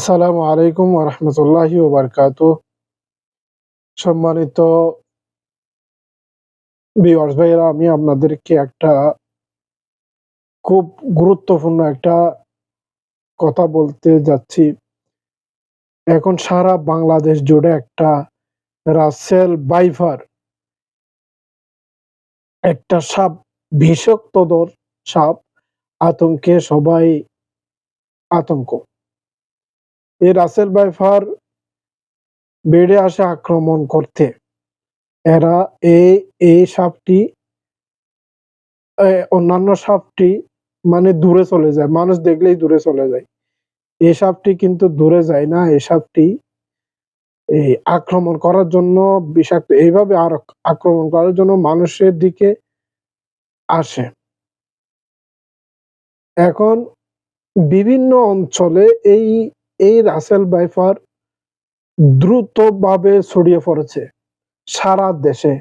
আসসালামু আলাইকুম রহমতুল্লাহি ওবরকাত সম্মানিত ভিউয়ার্স ভাইয়েরা, আমি আপনাদেরকে একটা খুব গুরুত্বপূর্ণ একটা কথা বলতে যাচ্ছি। এখন সারা বাংলাদেশ জুড়ে একটা রাসেল বাইফার একটা সাপ বিষাক্তদর সাপ, আতঙ্কে সবাই আতঙ্ক। এই রাসেল বাইফার বেড়ে আসে আক্রমণ করতে। এরা এই এই সাপটি অন্যান্য সাপটি মানে দূরে চলে যায়। মানুষ দেখলেই দূরে চলে যায়। এই সাপটি কিন্তু দূরে যায় না। এই সাপটি এই আক্রমণ করার জন্য বিষাক্ত, এইভাবে আর আক্রমণ করার জন্য মানুষের দিকে আসে। এখন বিভিন্ন অঞ্চলে এই এই রাসেল বাইফার দ্রুতভাবে ছড়িয়ে পড়েছে সারা দেশে।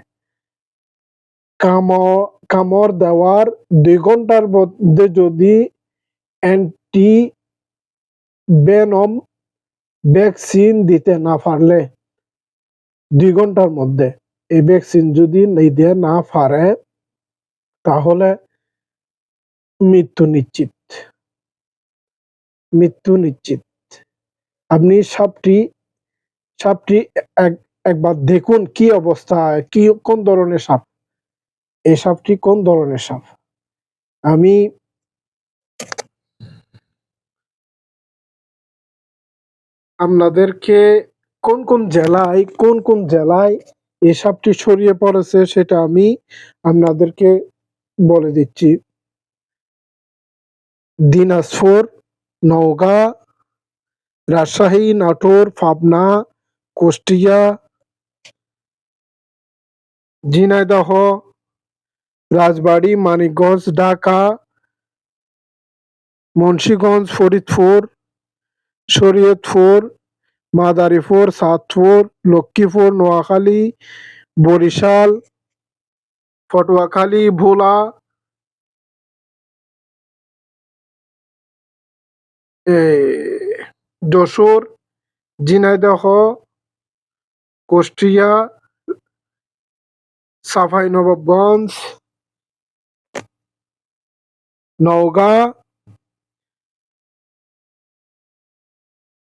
কামড় দেওয়ার দুই ঘণ্টার মধ্যে যদি অ্যান্টি বেনম ভ্যাকসিন দিতে না পারলে, দুই ঘণ্টার মধ্যে এই ভ্যাকসিন যদি নিতে না পারে, তাহলে মৃত্যু নিশ্চিত। মৃত্যু নিশ্চিত। আপনি সাপটি সাপটি এক- একবার দেখুন কি অবস্থা কি, কোন ধরনের সাপ? এই সাপটি কোন ধরনের সাপ? আমি আপনাদেরকে কোন কোন জেলায়, কোন কোন জেলায় এই সাপটি ছড়িয়ে পড়েছে সেটা আমি আপনাদেরকে বলে দিচ্ছি। দিনাজপুর, নওগাঁ রাজশাহী নাটোর পাবনা কুষ্টিয়া ঝিনাইদহ রাজবাড়ী মানিকগঞ্জ ঢাকা মুন্সিগঞ্জ ফরিদপুর শরীয়তপুর মাদারীপুর সাতপুর লক্ষ্মীপুর নোয়াখালী বরিশাল পটুয়াখালী ভোলা এ, যশোর, ঝিনাইদহ, কুষ্টিয়া নবাবগঞ্জ নওগাঁ,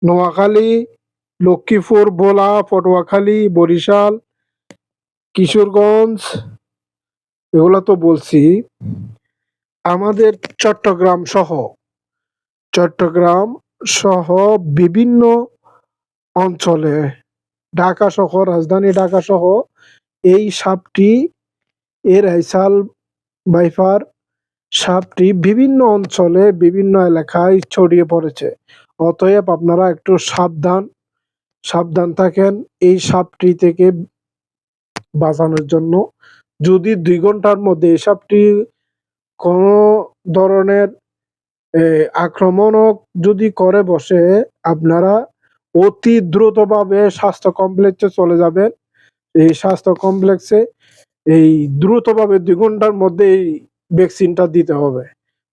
নোয়াখালী, লক্ষ্মীপুর, ভোলা, পটুয়াখালী, বরিশাল, কিশোরগঞ্জ, এগুলো তো বলছি। আমাদের চট্টগ্রাম সহ, চট্টগ্রাম সহ বিভিন্ন অঞ্চলে, ঢাকা সহ, রাজধানী ঢাকা সহ এই সাপটি, এর আইসাল বাইফার সাপটি বিভিন্ন অঞ্চলে, বিভিন্ন এলাকায় ছড়িয়ে পড়েছে। অতএব আপনারা একটু সাবধান সাবধান থাকেন এই সাপটি থেকে বাঁচানোর জন্য। যদি দুই ঘণ্টার মধ্যে এই সাপটি কোনো ধরনের এ, আক্রমণও যদি করে বসে আপনারা অতি দ্রুতভাবে স্বাস্থ্য কমপ্লেক্সে চলে যাবেন। এই স্বাস্থ্য কমপ্লেক্সে এই দ্রুতভাবে দুই ঘণ্টার মধ্যে এই ভ্যাকসিনটা দিতে হবে।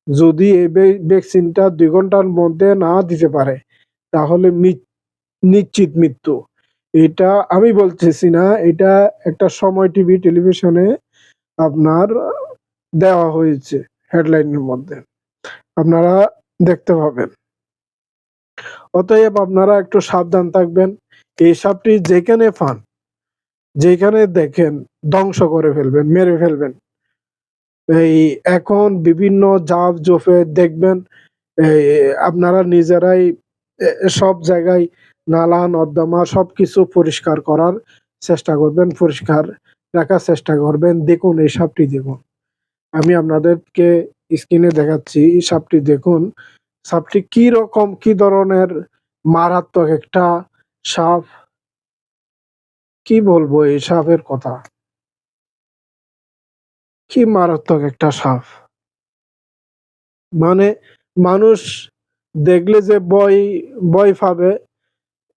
যদি এই ভ্যাকসিনটা দুই ঘণ্টার মধ্যে না দিতে পারে তাহলে নিশ্চিত মৃত্যু। এটা আমি বলতেছি না এটা একটা সময় টিভি টেলিভিশনে আপনার দেওয়া হয়েছে হেডলাইনের মধ্যে। আপনারা দেখতে পাবেন। অতএব আপনারা একটু সাবধান থাকবেন। এই সাপটি যেখানে পান যেখানে দেখেন ধ্বংস করে ফেলবেন, মেরে ফেলবেন। এই এখন বিভিন্ন জাপ জোফে দেখবেন আপনারা নিজেরাই সব জায়গায় নালা, নর্দমা সবকিছু পরিষ্কার করার চেষ্টা করবেন, পরিষ্কার রাখার চেষ্টা করবেন। দেখুন এই সাপটি দেখুন। আমি আপনাদেরকে স্ক্রিনে দেখাচ্ছি, এই সাপটি দেখুন। সাপটি কি রকম, কি ধরনের মারাত্মক একটা সাপ? কি বলব এই সাপের কথা? কি মারাত্মক একটা সাপ? মানে মানুষ দেখলে যে ভয় ভয় পাবে,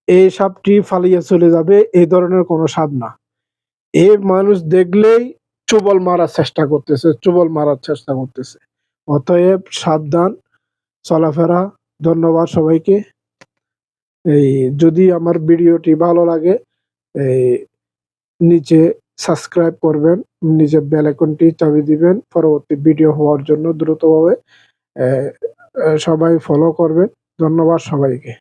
এই সাপটি ফালিয়ে চলে যাবে, এই ধরনের কোনো সাপ না। এ মানুষ দেখলেই চুবল মারার চেষ্টা করতেছে, চুবল মারার চেষ্টা করতেছে। অতএব সাবধান, চলাফেরা, ধন্যবাদ সবাইকে। এই যদি আমার ভিডিওটি ভালো লাগে, এই নিচে সাবস্ক্রাইব করবেন নিজের বেল চাবি দিবেন, পরবর্তী ভিডিও হওয়ার জন্য দ্রুতভাবে সবাই ফলো করবেন। ধন্যবাদ সবাইকে।